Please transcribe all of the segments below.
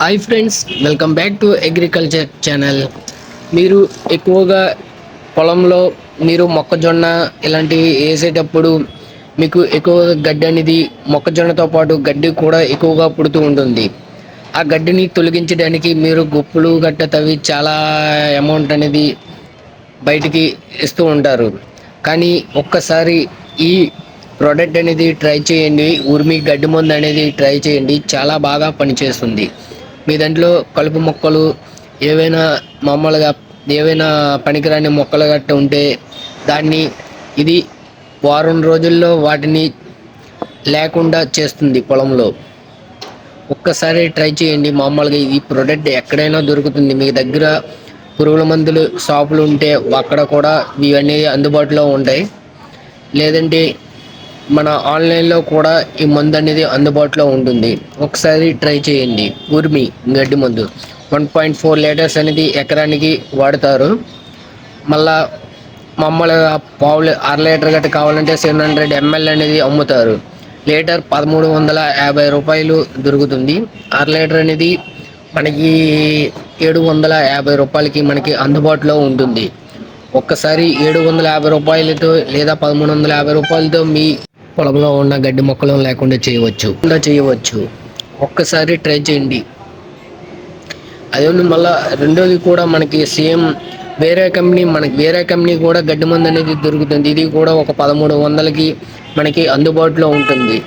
Hi friends welcome back to agriculture channel మీరు ఎక్కువగా పొలంలో మీరు మొక్కజొన్న ఇలాంటివి వేసేటప్పుడు మీకు ఎక్కువగా గడ్డి అనేది మొక్కజొన్నతో పాటు గడ్డి కూడా ఎక్కువగా పుడుతూ ఉంటుంది. ఆ గడ్డిని తొలగించడానికి మీరు గుప్పులు గట్ట తవ్వి చాలా అమౌంట్ అనేది బయటికి ఇస్తూ ఉంటారు. కానీ ఒక్కసారి ఈ ప్రోడక్ట్ అనేది ట్రై చేయండి ఉర్మి గడ్డి మందు అనేది ట్రై చేయండి చాలా బాగా పనిచేస్తుంది. మీ దాంట్లో కలుపు మొక్కలు ఏవైనా మామూలుగా ఏవైనా పనికిరాని మొక్కలు గట్ట ఉంటే దాన్ని ఇది వారం రోజుల్లో వాటిని లేకుండా చేస్తుంది పొలంలో. ఒక్కసారి ట్రై చేయండి. మామూలుగా ఈ ప్రోడక్ట్ ఎక్కడైనా దొరుకుతుంది. మీ దగ్గర పురుగుల మందులు షాపులు ఉంటే అక్కడ కూడా ఇవన్నీ అందుబాటులో ఉంటాయి. లేదంటే మన ఆన్లైన్లో కూడా ఈ మందు అనేది అందుబాటులో ఉంటుంది. ఒకసారి ట్రై చేయండి. ఉర్మి గడ్డి మందు. వన్ పాయింట్ ఫోర్ లీటర్స్ అనేది ఎకరానికి వాడతారు. మళ్ళా మామూలుగా పావులు అర లీటర్ గట్ట కావాలంటే సెవెన్ హండ్రెడ్ ఎంఎల్ అనేది అమ్ముతారు. లీటర్ పదమూడు వందల యాభై రూపాయలు దొరుకుతుంది. అర లీటర్ అనేది మనకి ఏడు వందల యాభై రూపాయలకి మనకి అందుబాటులో ఉంటుంది. ఒక్కసారి ఏడు వందల యాభై రూపాయలతో లేదా పదమూడు వందల యాభై రూపాయలతో మీ పొలంలో ఉన్న గడ్డి మొక్కలను లేకుండా చేయవచ్చు. లేకుండా చేయవచ్చు. ఒక్కసారి ట్రై చేయండి. అదే మళ్ళీ రెండోది కూడా మనకి సేమ్ వేరే కంపెనీ మనకి వేరే కంపెనీ కూడా గడ్డి మందు అనేది దొరుకుతుంది. ఇది కూడా ఒక పదమూడు వందలకి మనకి అందుబాటులో ఉంటుంది.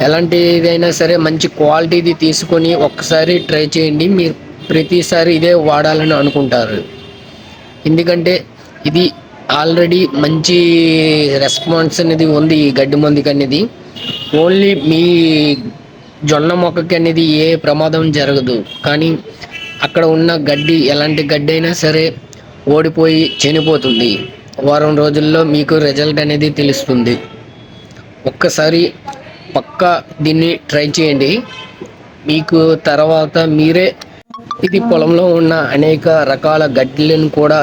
ఎలాంటిదైనా సరే మంచి క్వాలిటీది తీసుకొని ఒక్కసారి ట్రై చేయండి. మీరు ప్రతిసారి ఇదే వాడాలని అనుకుంటారు. ఎందుకంటే ఇది ఆల్రెడీ మంచి రెస్పాన్స్ అనేది ఉంది ఈ గడ్డి మందుకి అనేది. ఓన్లీ మీ జొన్న మొక్కకి అనేది ఏ ప్రమాదం జరగదు. కానీ అక్కడ ఉన్న గడ్డి ఎలాంటి గడ్డి అయినా సరే ఓడిపోయి చనిపోతుంది. వారం రోజుల్లో మీకు రిజల్ట్ అనేది తెలుస్తుంది. ఒక్కసారి పక్కా దీన్ని ట్రై చేయండి. మీకు తర్వాత మీరే ఇది పొలంలో ఉన్న అనేక రకాల గడ్డిలను కూడా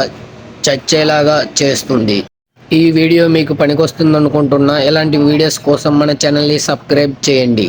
చచ్చేలాగా చేస్తుంది. ఈ వీడియో మీకు పనికొస్తుంది అనుకుంటున్నా ఇలాంటి వీడియోస్ కోసం మన ఛానల్ని సబ్స్క్రైబ్ చేయండి.